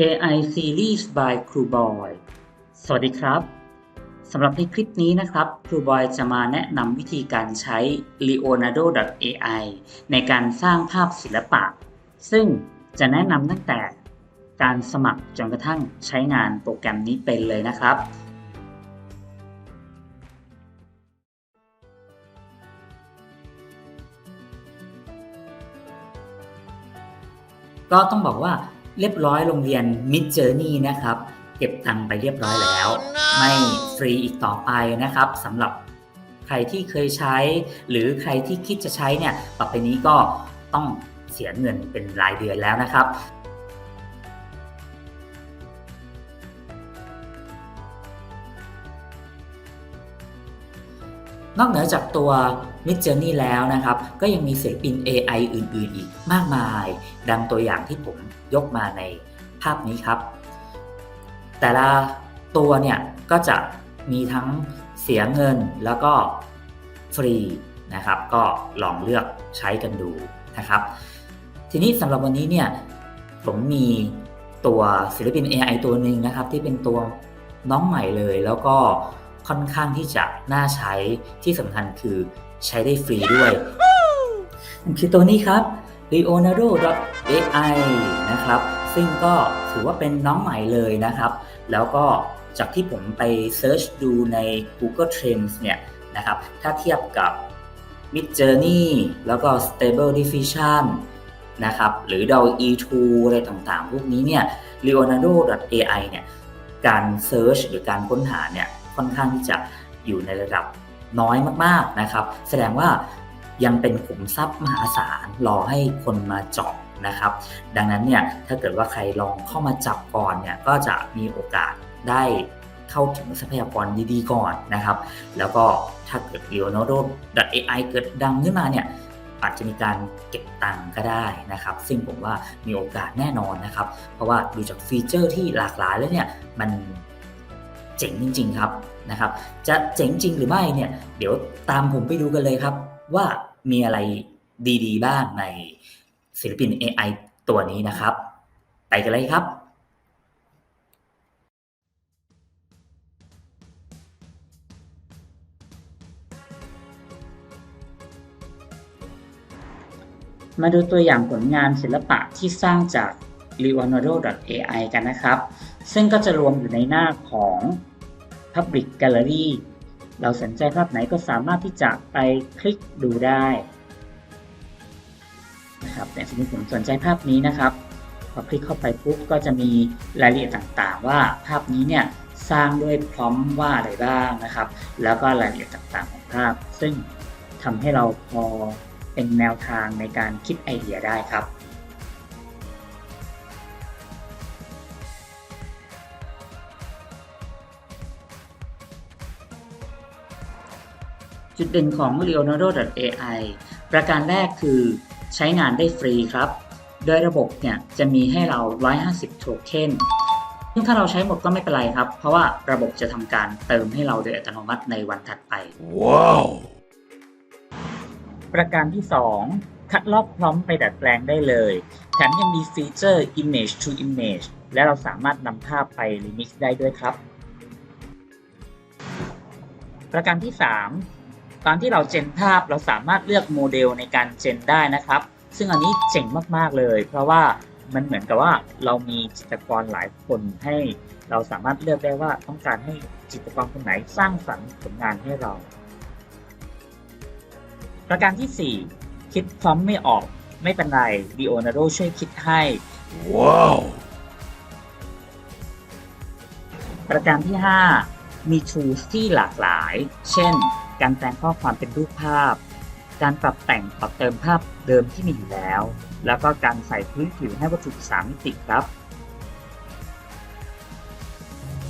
AI Series by ครูบอยสวัสดีครับ สำหรับในคลิปนี้นะครับ ครูบอยจะมาแนะนำวิธีการใช้ leonardo.ai ในการสร้างภาพศิลปะ ซึ่งจะแนะนำตั้งแต่การสมัครจนกระทั่งใช้งานโปรแกรมนี้เป็นเลยนะครับก็ต้องบอกว่า เรียบร้อยโรงเรียน Mid Journey นะครับ เก็บตังค์ไปเรียบร้อยแล้ว ไม่ฟรีอีกต่อไปนะครับสำหรับใครที่เคยใช้ หรือใครที่คิดจะใช้เนี่ยต่อไปนี้ก็ต้องเสียเงินเป็นรายเดือนแล้วนะครับ นอกเหนือจากตัว Mid Journey แล้วนะครับ ก็ยังมีศิลปิน AI อื่นๆ อีกมากมาย ดังตัวอย่างที่ผมยกมาในภาพนี้ครับ แต่ละตัวเนี่ยก็จะมีทั้งเสียเงินแล้วก็ฟรีนะครับ ก็ลองเลือกใช้กันดูนะครับ ทีนี้สำหรับวันนี้เนี่ยผมมีตัวศิลปิน AI ตัวหนึ่งนะครับ ที่เป็นตัวน้องใหม่เลยแล้วก็ ค่อนข้างที่จะน่าใช้ที่สำคัญคือใช้ได้ฟรีด้วยคือตัวนี้ครับ leonardo.ai นะครับ ซึ่งก็ถือว่าเป็นน้องใหม่เลยนะครับ แล้วก็จากที่ผมไปเซิร์ชดูใน Google Trends เนี่ยนะครับ ถ้าเทียบกับ Mid Journey แล้วก็ Stable Diffusion นะครับ หรือ DAW E2 อะไรต่างๆ พวกนี้เนี่ย leonardo.ai เนี่ย การเซิร์ชหรือการค้นหาเนี่ย ค่อนข้างที่จะอยู่ในระดับน้อยมากๆนะครับ แสดงว่ายังเป็นขุมทรัพย์มหาศาลรอให้คนมาเจาะนะครับ ดังนั้นเนี่ยถ้าเกิดว่าใครลองเข้ามาจับก่อนเนี่ยก็จะมีโอกาสได้เข้าถึงทรัพยากรดีๆก่อนนะครับ แล้วก็ถ้าเกิด leonardo.ai เกิดดังขึ้นมาเนี่ยอาจจะมีการเก็บตังค์ก็ได้นะครับ ซึ่งผมว่ามีโอกาสแน่นอนนะครับ เพราะว่าดูจากฟีเจอร์ที่หลากหลายแล้วเนี่ยมันเจ๋งจริง ๆ ครับ นะครับ จะเจ๋งจริงหรือไม่เนี่ยเดี๋ยวตามผมไปดูกันเลยครับ ว่ามีอะไรดีๆ บ้างในศิลปิน AI ตัวนี้นะครับ ไปกันเลยครับมาดูตัวอย่างผลงานศิลปะที่สร้างจาก leonardo.ai กันนะครับ ซึ่งก็จะรวมอยู่ในหน้าของ Public Gallery เราสนใจภาพไหนก็สามารถที่จะไปคลิกดูได้นะครับแต่สมมติผมสนใจภาพนี้นะครับ พอคลิกเข้าไปปุ๊บก็จะมีรายละเอียดต่างๆ ว่าภาพนี้เนี่ยสร้างด้วยพร้อมว่าอะไรบ้างนะครับ แล้วก็รายละเอียดต่างๆของภาพ ซึ่งทำให้เราพอเป็นแนวทางในการคิดไอเดียได้ครับ จุดเด่นของ leonardo.ai ประการแรกคือใช้งานได้ฟรีครับ โดยระบบเนี่ยจะมีให้เรา 150 โทเค็นซึ่งถ้าเราใช้หมดก็ไม่เป็นไรครับ เพราะว่าระบบจะทำการเติมให้เราโดยอัตโนมัติในวันถัดไป ว้าว ประการที่ 2 คัดลอกพร้อมไปดัดแปลงได้เลย แถมยังมีฟีเจอร์ image to image และเราสามารถนำภาพไป remix ได้ด้วยครับ ประการที่ 3 ตอนที่เราเจนภาพเราสามารถเลือกโมเดลในการเจนได้นะครับ ซึ่งอันนี้เจ๋งมากๆเลย เพราะว่ามันเหมือนกับว่าเรามีจิตรกรหลายคนให้เราสามารถเลือกได้ว่าต้องการให้จิตรกรคนไหนสร้างสรรค์ผลงานให้เรา ประการที่ 4 คิดพร้อมไม่ออกไม่เป็นไร Leonardo ช่วยคิดให้ ว้าว ประการที่ 5 มี tools ที่หลากหลาย เช่น การแปลงข้อความเป็นรูปภาพ การปรับแต่งปรับเติมภาพเดิมที่มีอยู่แล้ว แล้วก็การใส่พื้นผิวให้วัตถุ3มิติครับ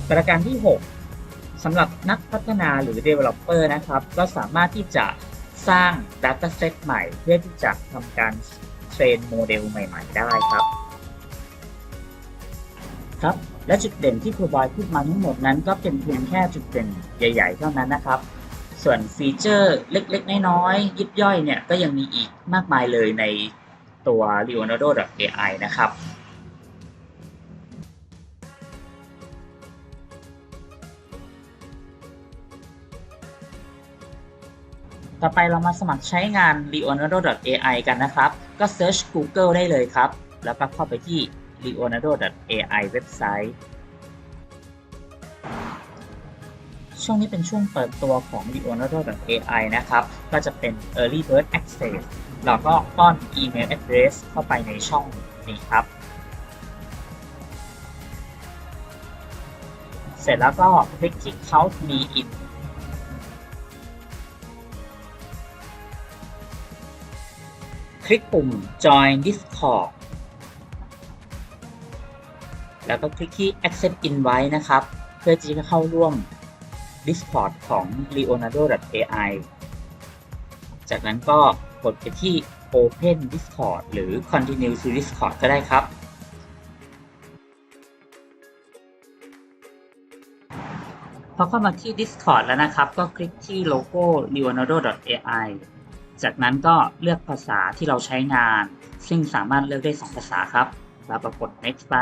ประการที่ 6สำหรับนักพัฒนาหรือ Developer นะครับ ก็สามารถที่จะสร้าง Dataset ใหม่เพื่อที่จะทำการเทรนโมเดลใหม่ ๆ ได้ครับครับและจุดเด่นที่ครูบอยพูดมาทั้งหมดนั้นก็เป็นเพียงแค่จุดเด่นใหญ่ ๆ เท่านั้นนะครับ ส่วนฟีเจอร์เล็กๆ น้อยๆ ยิบย่อยเนี่ยก็ยังมีอีกมากมายเลยในตัว leonardo.ai นะครับต่อไปเรามาสมัครใช้งาน leonardo.ai กันนะครับ ก็ search Google ได้เลยครับ แล้วก็เข้าไปที่ leonardo.ai เว็บไซต์ ช่วงนี้เป็นช่วงเปิดตัวของ leonardo.ai นะครับ ก็จะเป็น early bird access เราก็ป้อน email address เข้าไปในช่องนี้ครับ เสร็จแล้วก็คลิกที่ count me in คลิกปุ่ม join discord แล้วก็คลิกที่ accept invite นะครับ เพื่อที่จะเข้าร่วม discord ของ leonardo.ai จากนั้นก็กดไปที่ open discord หรือ continue to discord ก็ได้ครับ พอเข้ามาที่ Discord แล้วนะครับ ก็คลิกที่โลโก้ leonardo.ai จากนั้นก็เลือกภาษาที่เราใช้งาน ซึ่งสามารถเลือกได้ 2 ภาษาครับ แล้วก็กด next ไป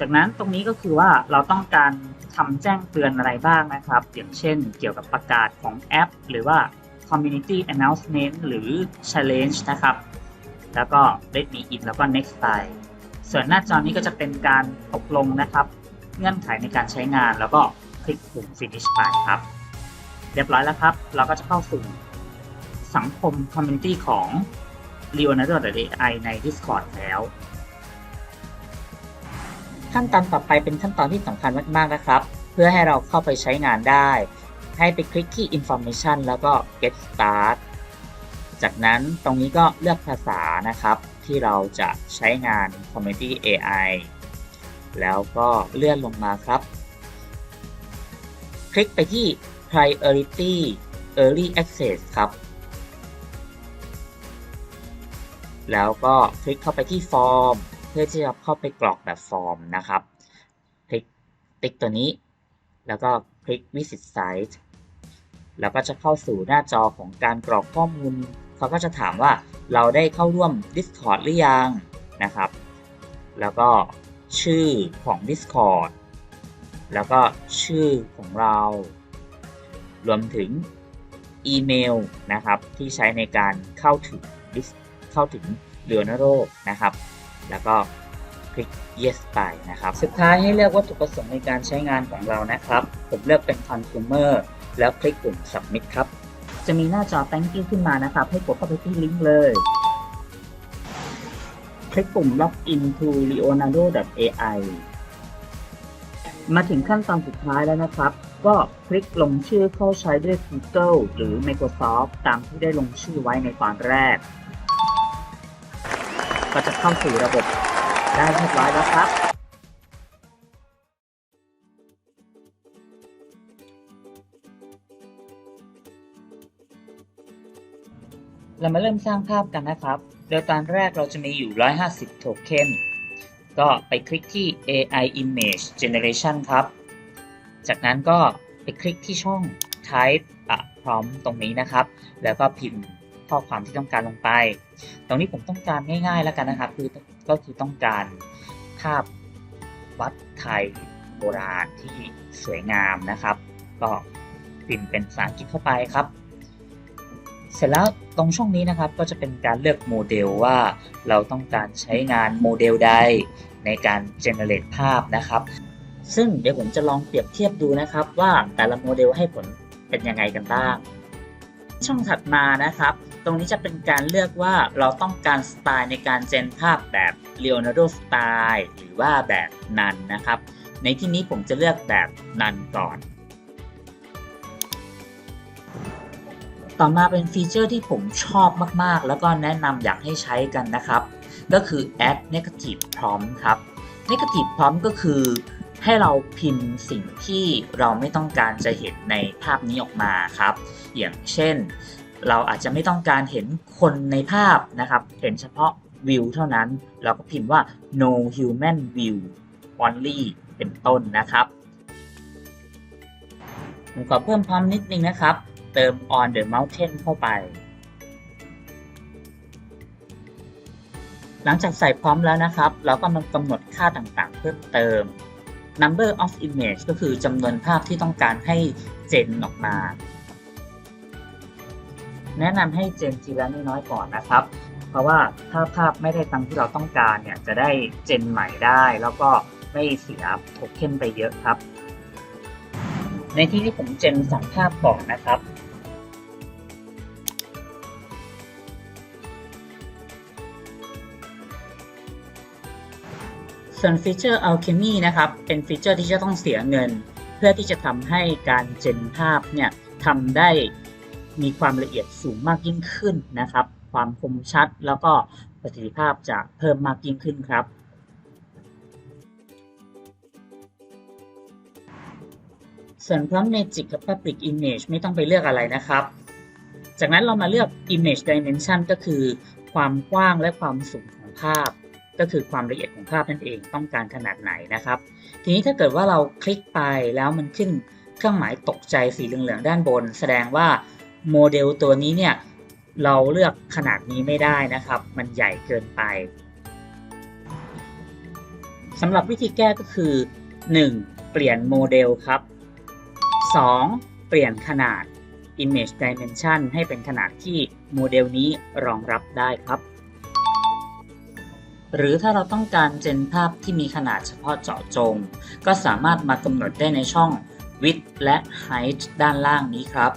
จากนั้นตรงนี้ก็คือว่าเราต้องการทำแจ้งเตือนอะไรบ้างนะครับ อย่างเช่น เกี่ยวกับประกาศของแอป หรือว่า community announcement หรือ challenge นะครับ แล้วก็ let me in แล้วก็ next ไปส่วนหน้าจอนี้ก็จะเป็นการตกลงนะครับ เงื่อนไขในการใช้งานแล้วก็คลิกปุ่ม finish ไปครับ เรียบร้อยแล้วครับ เราก็จะเข้าสู่สังคม community ของ leonardo.ai ใน Discord แล้ว ขั้นตอนต่อไปเป็นขั้นตอนที่สำคัญมากๆนะครับ เพื่อให้เราเข้าไปใช้งานได้ ให้ไปคลิกที่ information แล้วก็ get start จากนั้นตรงนี้ก็เลือกภาษานะครับ ที่เราจะใช้งาน community AI แล้วก็เลื่อนลงมาครับ คลิกไปที่ priority early access ครับ แล้วก็คลิกเข้าไปที่ฟอร์ม เพื่อที่จะเข้าไปกรอกแบบฟอร์มนะครับ คลิกติ๊กตัวนี้ แล้วก็คลิก visit site แล้วก็จะเข้าสู่หน้าจอของการกรอกข้อมูล เขาก็จะถามว่าเราได้เข้าร่วม Discord หรือยังนะครับ แล้วก็ชื่อของ Discord แล้วก็ชื่อของเรา รวมถึงอีเมลนะครับที่ใช้ในการเข้าถึงเข้าถึง Leonardo นะครับ แล้วก็คลิก yes ไปนะครับ สุดท้ายให้เลือกวัตถุประสงค์ในการใช้งานของเรานะครับ ผมเลือกเป็น consumer แล้วคลิกปุ่ม submit ครับ จะมีหน้าจอ thank you ขึ้นมานะครับ ให้กดเข้าไปที่ลิงก์เลย คลิกปุ่ม login to leonardo.ai มาถึงขั้นตอนสุดท้ายแล้วนะครับ ก็คลิกลงชื่อเข้าใช้ด้วย Google หรือ Microsoft ตามที่ได้ลงชื่อไว้ในตอนแรก ก็จะเข้าสู่ระบบได้เรียบร้อยแล้วครับ เรามาเริ่มสร้างภาพกันนะครับ โดยตอนแรกเราจะมีอยู่ 150 โทเค็น ก็ไปคลิกที่ AI Image Generation ครับ จากนั้นก็ไปคลิกที่ช่อง Type a Prompt ตรงนี้นะครับ แล้วก็พิมพ์ ข้อความที่ต้องการลงไป ตรงนี้ผมต้องการง่ายๆแล้วกันนะครับ คือก็คือต้องการภาพวัดไทยโบราณที่สวยงามนะครับ ก็พิมพ์เป็นภาษาอังกฤษเข้าไปครับ เสร็จแล้วตรงช่องนี้นะครับก็จะเป็นการเลือกโมเดลว่าเราต้องการใช้งานโมเดลใดในการ generate ภาพนะครับ ซึ่งเดี๋ยวผมจะลองเปรียบเทียบดูนะครับว่าแต่ละโมเดลให้ผลเป็นยังไงกันบ้าง ช่องถัดมานะครับ ตรงนี้จะเป็นการเลือกว่าเราต้องการสไตล์ในการเจนภาพแบบ Leonardo Style หรือว่าแบบนันนะครับ ในที่นี้ผมจะเลือกแบบนันก่อน ต่อมาเป็นฟีเจอร์ที่ผมชอบมากๆ แล้วก็แนะนำอยากให้ใช้กันนะครับ ก็คือ add negative prompt ครับ negative prompt ก็คือให้เราพิมพ์สิ่งที่เราไม่ต้องการจะเห็นในภาพนี้ออกมาครับ อย่างเช่น เราอาจจะไม่ต้องการเห็นคนในภาพนะครับ เห็นเฉพาะวิวเท่านั้น เราก็พิมพ์ว่า no human view only เป็นต้นนะครับผมขอเพิ่มพร้อมนิดนึงนะครับ เติม on the mountain เข้าไป หลังจากใส่พร้อมแล้วนะครับ เราก็มากำหนดค่าต่างๆ เพิ่มเติม number of image ก็คือจำนวนภาพที่ต้องการให้เจนออกมา แนะนำให้เจนทีละน้อยๆก่อนนะครับ เพราะว่าถ้าภาพไม่ได้ตามที่เราต้องการเนี่ยจะได้เจนใหม่ได้ แล้วก็ไม่เสียโทเค็นไปเยอะครับ ในที่ที่ผมเจนสองภาพก่อนนะครับส่วนฟีเจอร์ Alchemy นะครับ เป็นฟีเจอร์ที่จะต้องเสียเงิน เพื่อที่จะทำให้การเจนภาพเนี่ยทำได้ มีความละเอียดสูงมากยิ่งขึ้นนะครับ ความคมชัดแล้วก็ประสิทธิภาพจะเพิ่มมากยิ่งขึ้นครับ ส่วน Prompt Magic กับ Public Image ไม่ต้องไปเลือกอะไรนะครับ จากนั้นเรามาเลือก Image Dimension ก็คือความกว้างและความสูงของภาพ ก็คือความละเอียดของภาพนั่นเองต้องการขนาดไหนนะครับ ทีนี้ถ้าเกิดว่าเราคลิกไปแล้วมันขึ้นเครื่องหมายตกใจสีเหลืองๆด้านบน แสดงว่า โมเดลตัวนี้เนี่ยเราเลือกขนาดนี้ไม่ได้นะครับ มันใหญ่เกินไปสำหรับวิธีแก้ก็คือ 1. เปลี่ยนโมเดลครับ 2. เปลี่ยนขนาด Image Dimension ให้เป็นขนาดที่โมเดลนี้รองรับได้ครับ หรือถ้าเราต้องการเจนภาพที่มีขนาดเฉพาะเจาะจง ก็สามารถมากำหนดได้ในช่อง width และ height ด้านล่างนี้ครับ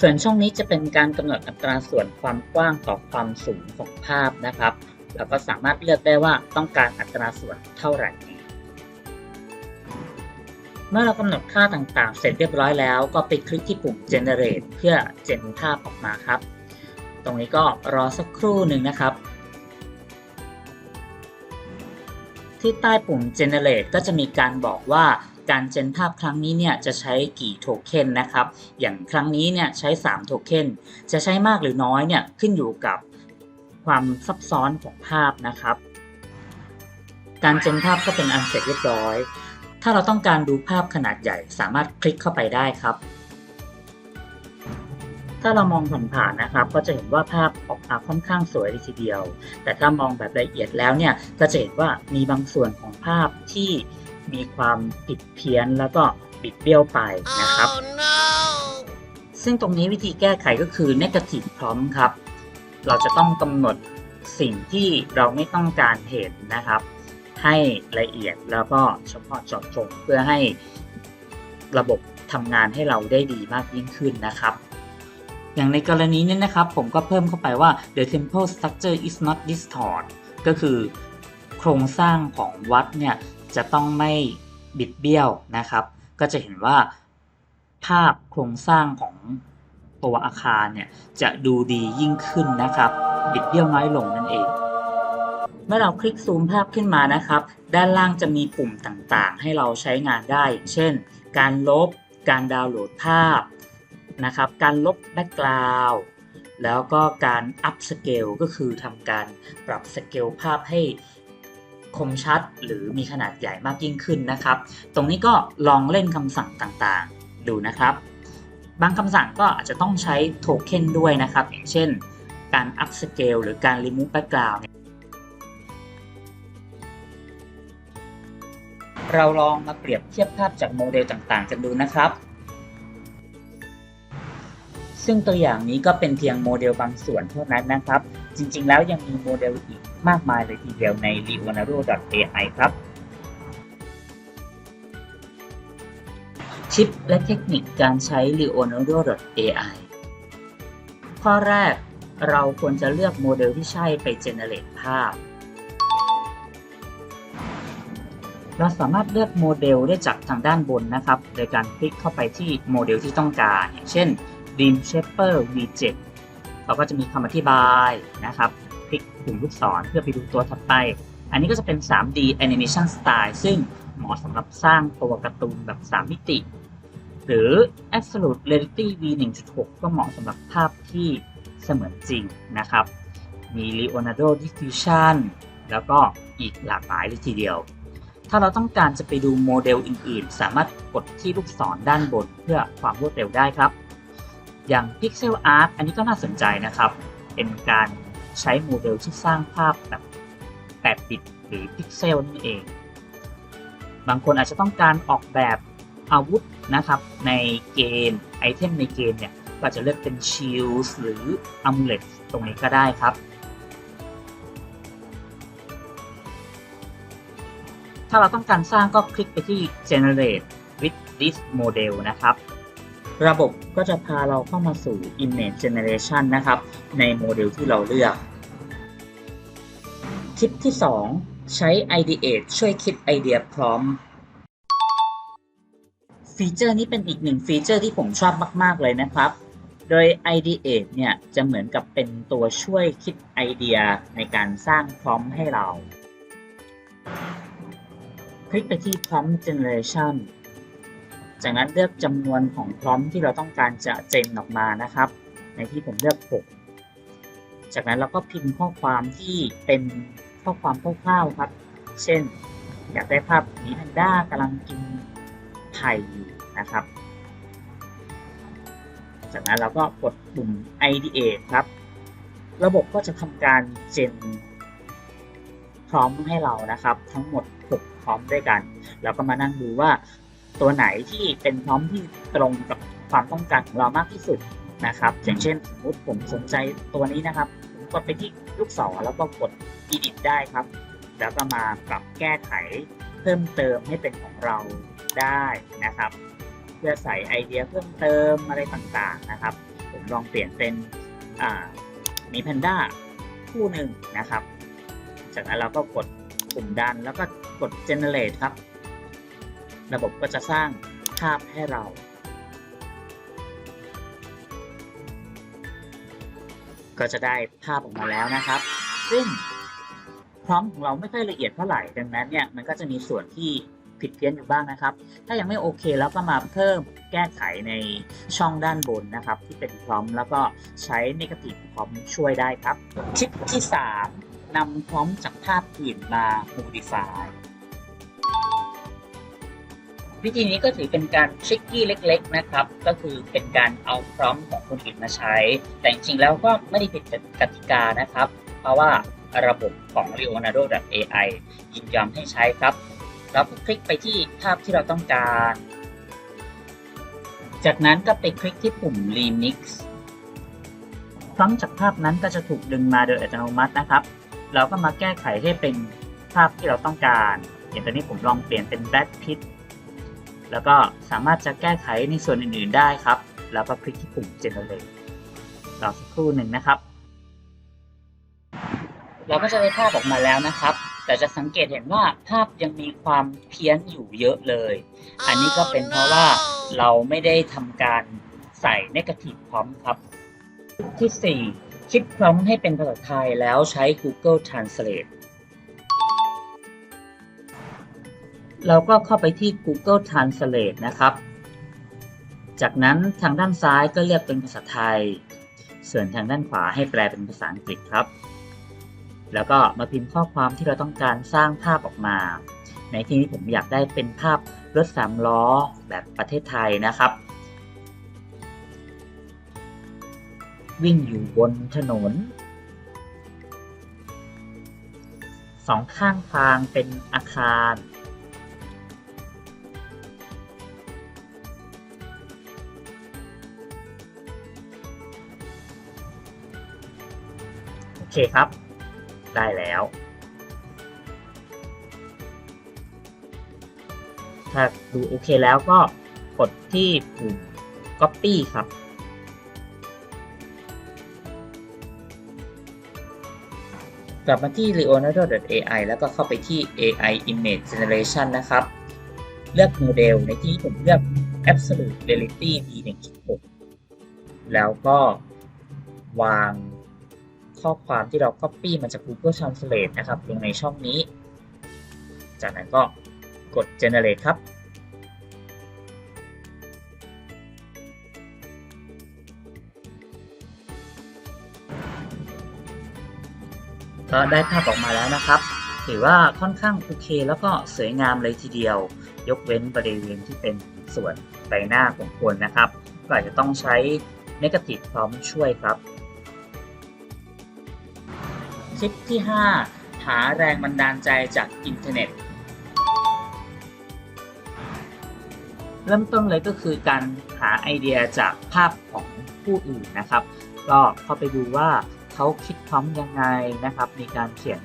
ส่วนช่องนี้จะเป็นการกำหนดอัตราส่วนความกว้างต่อความสูงของภาพนะครับ เราก็สามารถเลือกได้ว่าต้องการอัตราส่วนเท่าไหร่ เมื่อเรากำหนดค่าต่างๆ เสร็จเรียบร้อยแล้ว ก็ไปคลิกที่ปุ่ม generate เพื่อเจนภาพออกมาครับ ตรงนี้ก็รอสักครู่หนึ่งนะครับ ที่ใต้ปุ่ม generate ก็จะมีการบอกว่า การเจนภาพครั้งนี้เนี่ยจะใช้กี่โทเค็นนะครับ อย่างครั้งนี้เนี่ยใช้3โทเค็นจะใช้มากหรือน้อยเนี่ยขึ้นอยู่กับความซับซ้อนของภาพนะครับ การเจนภาพก็เป็นอันเสร็จเรียบร้อย ถ้าเราต้องการดูภาพขนาดใหญ่สามารถคลิกเข้าไปได้ครับ ถ้าเรามองผ่านๆนะครับ ก็จะเห็นว่าภาพออกมาค่อนข้างสวยเลยทีเดียว แต่ถ้ามองแบบละเอียดแล้วเนี่ยก็จะเห็นว่ามีบางส่วนของภาพที่ มีความผิดเพี้ยนแล้วก็บิดเบี้ยวไปนะครับซึ่งตรงนี้วิธีแก้ไขก็คือ negative prompt ครับ เราจะต้องกำหนดสิ่งที่เราไม่ต้องการเห็นนะครับ ให้ละเอียดแล้วก็เฉพาะเจาะจงเพื่อให้ระบบทำงานให้เราได้ดีมากยิ่งขึ้นนะครับ อย่างในกรณีนี้นะครับ ผมก็เพิ่มเข้าไปว่า the temple structure is not distort ก็คือโครงสร้างของวัดเนี่ย จะต้องไม่บิดเบี้ยวนะครับ ก็จะเห็นว่าภาพโครงสร้างของตัวอาคารเนี่ยจะดูดียิ่งขึ้นนะครับ บิดเบี้ยวน้อยลงนั่นเอง เมื่อเราคลิกซูมภาพขึ้นมานะครับ ด้านล่างจะมีปุ่มต่างๆ ให้เราใช้งานได้ เช่น การลบ การดาวน์โหลดภาพนะครับ การลบแบ็กกราวด์แล้วก็การอัพสเกลก็คือทำการปรับสเกลภาพให้ คมชัด หรือมีขนาดใหญ่มากยิ่งขึ้นนะครับ ตรงนี้ก็ลองเล่นคำสั่งต่างๆ ดูนะครับ บางคำสั่งก็อาจจะต้องใช้โทเค็นด้วยนะครับ อย่างเช่น การ up scale หรือการ remove background เนี่ยเราลองมาเปรียบเทียบภาพจากโมเดลต่างๆ กันดูนะครับ ซึ่งตัวอย่างนี้ก็เป็นเพียงโมเดลบางส่วนเท่านั้นนะครับ จริงๆ แล้วยังมีโมเดลอีก มากมายเลยทีเดียวใน leonardo.ai ครับ ชิปและเทคนิคการใช้ leonardo.ai ข้อแรกเราควรจะเลือกโมเดลที่ใช่ไป generate ภาพ เราสามารถเลือกโมเดลได้จากทางด้านบนนะครับ โดยการคลิกเข้าไปที่โมเดลที่ต้องการ อย่างเช่น Dream Shaper V7 เราก็จะมีคำอธิบายนะครับ คลิกปุ่มลูกศรเพื่อไปดูตัวถัดไป อันนี้ก็จะเป็น 3D Animation Style ซึ่งเหมาะสำหรับสร้างตัวการ์ตูนแบบ 3 มิติ หรือ Absolute Reality V1.6 ก็เหมาะสำหรับภาพที่เสมือนจริงนะครับ มี Leonardo Diffusion แล้วก็อีกหลากหลายเลยทีเดียว ถ้าเราต้องการจะไปดูโมเดลอื่นๆ สามารถกดที่ลูกศรด้านบนเพื่อความรวดเร็วได้ครับ อย่าง Pixel Art อันนี้ก็น่าสนใจนะครับ เป็นการ ใช้โมเดลที่สร้างภาพแบบ8บิตหรือพิกเซลนั่นเอง บางคนอาจจะต้องการออกแบบอาวุธนะครับในเกมไอเทมในเกมเนี่ยก็อาจจะเลือกเป็นชิลส์หรืออัมเลตตรงนี้ก็ได้ครับ ถ้าเราต้องการสร้างก็คลิกไปที่ generate with this model นะครับ ระบบก็จะพาเราเข้ามาสู่ image generation นะครับ ในโมเดลที่เราเลือก ทิปที่ 2 ใช้ Ideate ช่วยคิดไอเดียพร้อม ฟีเจอร์นี้เป็นอีกหนึ่งฟีเจอร์ที่ผมชอบมาก ๆ เลยนะครับ โดย Ideate เนี่ยจะเหมือนกับเป็นตัวช่วยคิดไอเดียในการสร้างพร้อมให้เรา คลิกไปที่ prompt generation จากนั้นเลือกจำนวนของพร้อมที่เราต้องการจะเจนออกมานะครับ ในที่ผมเลือก 6 จากนั้นเราก็พิมพ์ข้อความที่เป็น ข้อความคร่าวๆครับ เช่น อยากได้ภาพหมีแพนด้ากำลังกินไข่อยู่นะครับ จากนั้นเราก็กดปุ่ม ideate ครับ ระบบก็จะทำการเจนพร้อมให้เรานะครับ ทั้งหมด 6 พร้อมด้วยกัน แล้วก็มานั่งดูว่าตัวไหนที่เป็นพร้อมที่ตรงกับความต้องการของเรามากที่สุดนะครับ อย่างเช่นสมมติผมสนใจตัวนี้นะครับ ผมกดไปที่ ลูกศรแล้วก็กด edit ได้ครับ แล้วก็มาปรับแก้ไขเพิ่มเติมให้เป็นของเราได้นะครับ เพื่อใส่ไอเดียเพิ่มเติมอะไรต่างๆนะครับ ผมลองเปลี่ยนเป็นมีแพนด้าคู่หนึ่งนะครับ จากนั้นเราก็กดปุ่มดันแล้วก็กด generate ครับ ระบบก็จะสร้างภาพให้เรา ก็จะได้ภาพออกมาแล้วนะครับ ซึ่งพร้อมของเราไม่ค่อยละเอียดเท่าไหร่ดังนั้นเนี่ยมันก็จะมีส่วนที่ผิดเพี้ยนอยู่บ้างนะครับ ถ้ายังไม่โอเคแล้วก็มาเพิ่มแก้ไขในช่องด้านบนนะครับ ที่เป็นพร้อมแล้วก็ใช้ negative พร้อมช่วยได้ครับทิปที่ 3นำพร้อมจากภาพอื่นมา modify วิธีนี้ก็ถือเป็นการทริกกี้เล็ก ๆ นะครับ ก็คือเป็นการเอาพร้อมของคนอื่นมาใช้ แต่จริงๆแล้วก็ไม่ได้ผิดกติกานะครับ เพราะว่าระบบของ Leonardo.ai ยินยอมให้ใช้ครับ เราก็คลิกไปที่ภาพที่เราต้องการ จากนั้นก็ไปคลิกที่ปุ่ม Remix พร้อมจากภาพนั้นก็จะถูกดึงมาโดยอัตโนมัตินะครับ เราก็มาแก้ไขให้เป็นภาพที่เราต้องการ อย่างตอนนี้ผมลองเปลี่ยนเป็น Brad Pitt แล้วก็สามารถจะแก้ไขในส่วนอื่น ๆ ได้ครับ แล้วก็คลิกที่ปุ่ม Generate รอสักครู่หนึ่งนะครับ เราก็จะได้ภาพออกมาแล้วนะครับ แต่จะสังเกตเห็นว่าภาพยังมีความเพี้ยนอยู่เยอะเลย อันนี้ก็เป็นเพราะว่าเราไม่ได้ทำการใส่ Negative พร้อมครับ ที่ 4 คิดพร้อมให้เป็นภาษาไทยแล้วใช้ Google Translate เราก็เข้าไปที่ Google Translate นะครับ จากนั้นทางด้านซ้ายก็เลือกเป็นภาษาไทย ส่วนทางด้านขวาให้แปลเป็นภาษาอังกฤษครับ แล้วก็มาพิมพ์ข้อความที่เราต้องการสร้างภาพออกมา ในที่นี้ผมอยากได้เป็นภาพรถสามล้อแบบประเทศไทยนะครับ วิ่งอยู่บนถนนสองข้างทางเป็นอาคาร คครับ ได้แล้ว ถ้าดูโอเคแล้วก็กดที่ปุ่ม Copy ครับ กลับมาที่ leonardo.ai แล้วก็เข้าไปที่ AI Image Generation นะครับ เลือกโมเดลในที่ผมเลือก Absolute Reality V1.6 แล้วก็วาง ข้อความที่เรา Copy มาจาก Google Translate นะครับลงในช่องนี้ จากนั้นก็กด Generate ครับ ก็ได้ภาพออกมาแล้วนะครับ ถือว่าค่อนข้างโอเค แล้วก็สวยงามเลยทีเดียว ยกเว้นบริเวณที่เป็นส่วนใบหน้าของคนนะครับก็อาจจะต้องใช้ Negative พร้อมช่วยครับ คลิปที่ 5 หาแรงบันดาลใจจากอินเทอร์เน็ต เริ่มต้นเลยก็คือการหาไอเดียจากภาพของผู้อื่นนะครับ ก็เข้าไปดูว่าเขาคิดพร้อมยังไงนะครับ มีการเขียน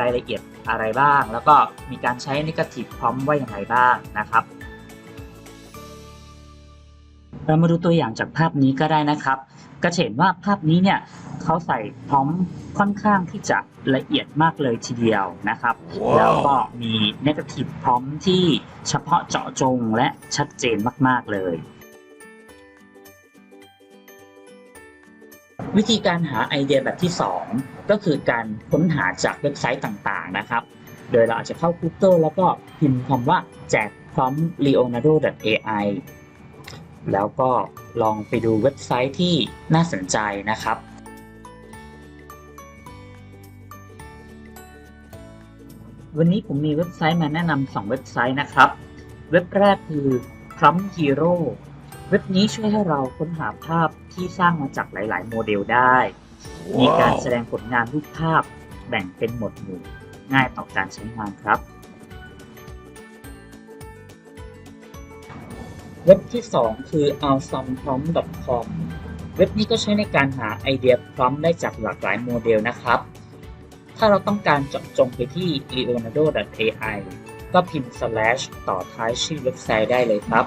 รายละเอียดอะไรบ้าง แล้วก็มีการใช้นิก a ทีฟพร้อมว่ายังไงบ้างนะครับ เรามาดูตัวอย่างจากภาพนี้ก็ได้นะครับ ก็จะเห็นว่าภาพนี้เนี่ย เขาใส่พร้อมค่อนข้างที่จะละเอียดมากเลยทีเดียวนะครับแล้วก็มี negative พร้อมที่เฉพาะเจาะจงและชัดเจนมาก ๆ เลย วิธีการหาไอเดียแบบที่ 2 ก็คือการค้นหาจากเว็บไซต์ต่าง ๆ นะครับ โดยเราอาจจะเข้า Google แล้วก็พิมพ์คำว่าแจกพร้อม leonardo.ai แล้วก็ลองไปดูเว็บไซต์ที่น่าสนใจนะครับ วันนี้ผมมีเว็บไซต์มาแนะนำสองเว็บไซต์นะครับ เว็บแรกคือ Prompt Hero เว็บนี้ช่วยให้เราค้นหาภาพที่สร้างมาจากหลาย ๆ โมเดลได้ มีการแสดงผลงานรูปภาพแบ่งเป็นหมวดหมู่ง่ายต่อการใช้งานครับ เว็บที่ 2 คือ awesomeprompt.com เว็บนี้ก็ใช้ในการหาไอเดียพร้อมได้จากหลากหลายโมเดลนะครับ ถ้าเราต้องการเจาะจงไปที่ leonardo.ai ก็พิมพ์ slash ต่อท้ายชื่อเว็บไซต์ได้เลยครับ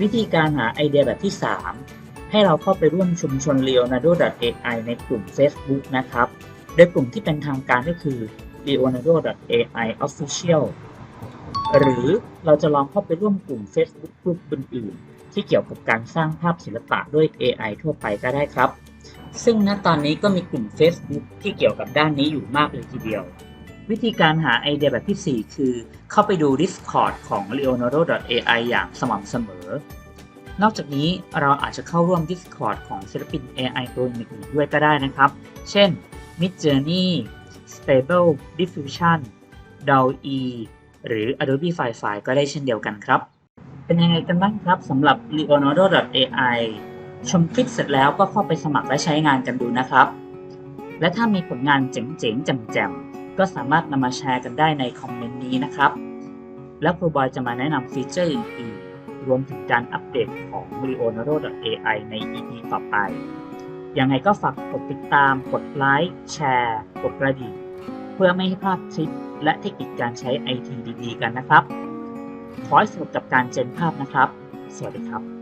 วิธีการหาไอเดียแบบที่ 3 ให้เราเข้าไปร่วมชุมชน leonardo.ai ในกลุ่ม Facebook นะครับ โดยกลุ่มที่เป็นทางการก็คือ leonardo.ai official หรือเราจะลองเข้าไปร่วมกลุ่ม Facebook กลุ่มอื่นๆที่เกี่ยวกับการสร้างภาพศิลปะด้วย AI ทั่วไปก็ได้ครับ ซึ่งณตอนนี้ก็มีกลุ่ม Facebook ที่เกี่ยวกับด้านนี้อยู่มากเลยทีเดียว วิธีการหาไอเดียแบบที่ 4 คือ เข้าไปดู Discord ของ leonardo.ai อย่างสม่ำเสมอ นอกจากนี้เราอาจจะเข้าร่วม Discord ของศิลปิน AI ตัวอื่นๆด้วยก็ได้นะครับ เช่น Midjourney Stable Diffusion DALL-E หรือ Adobe Firefly ก็ได้เช่นเดียวกันครับ เป็นยังไงกันบ้างครับสำหรับ leonardo.ai ชมคลิปเสร็จแล้วก็เข้าไปสมัครและใช้งานกันดูนะครับ และถ้ามีผลงานเจ๋งๆแจ่มๆก็สามารถนำมาแชร์กันได้ในคอมเมนต์นี้นะครับ แล้วครูบอยจะมาแนะนำฟีเจอร์อื่นๆรวมถึงการอัปเดตของ l e o n a r o AI ใน EP ต่อไป ยังไงก็ฝากกดติดตาม กดไลค์แชร์กดกระดิ่งเพื่อไม่ให้พลาดทริปและเทคนิคการใช้ไอทีดีๆ กันนะครับ ขอให้สนุกกับการเจนภาพนะครับ สวัสดีครับ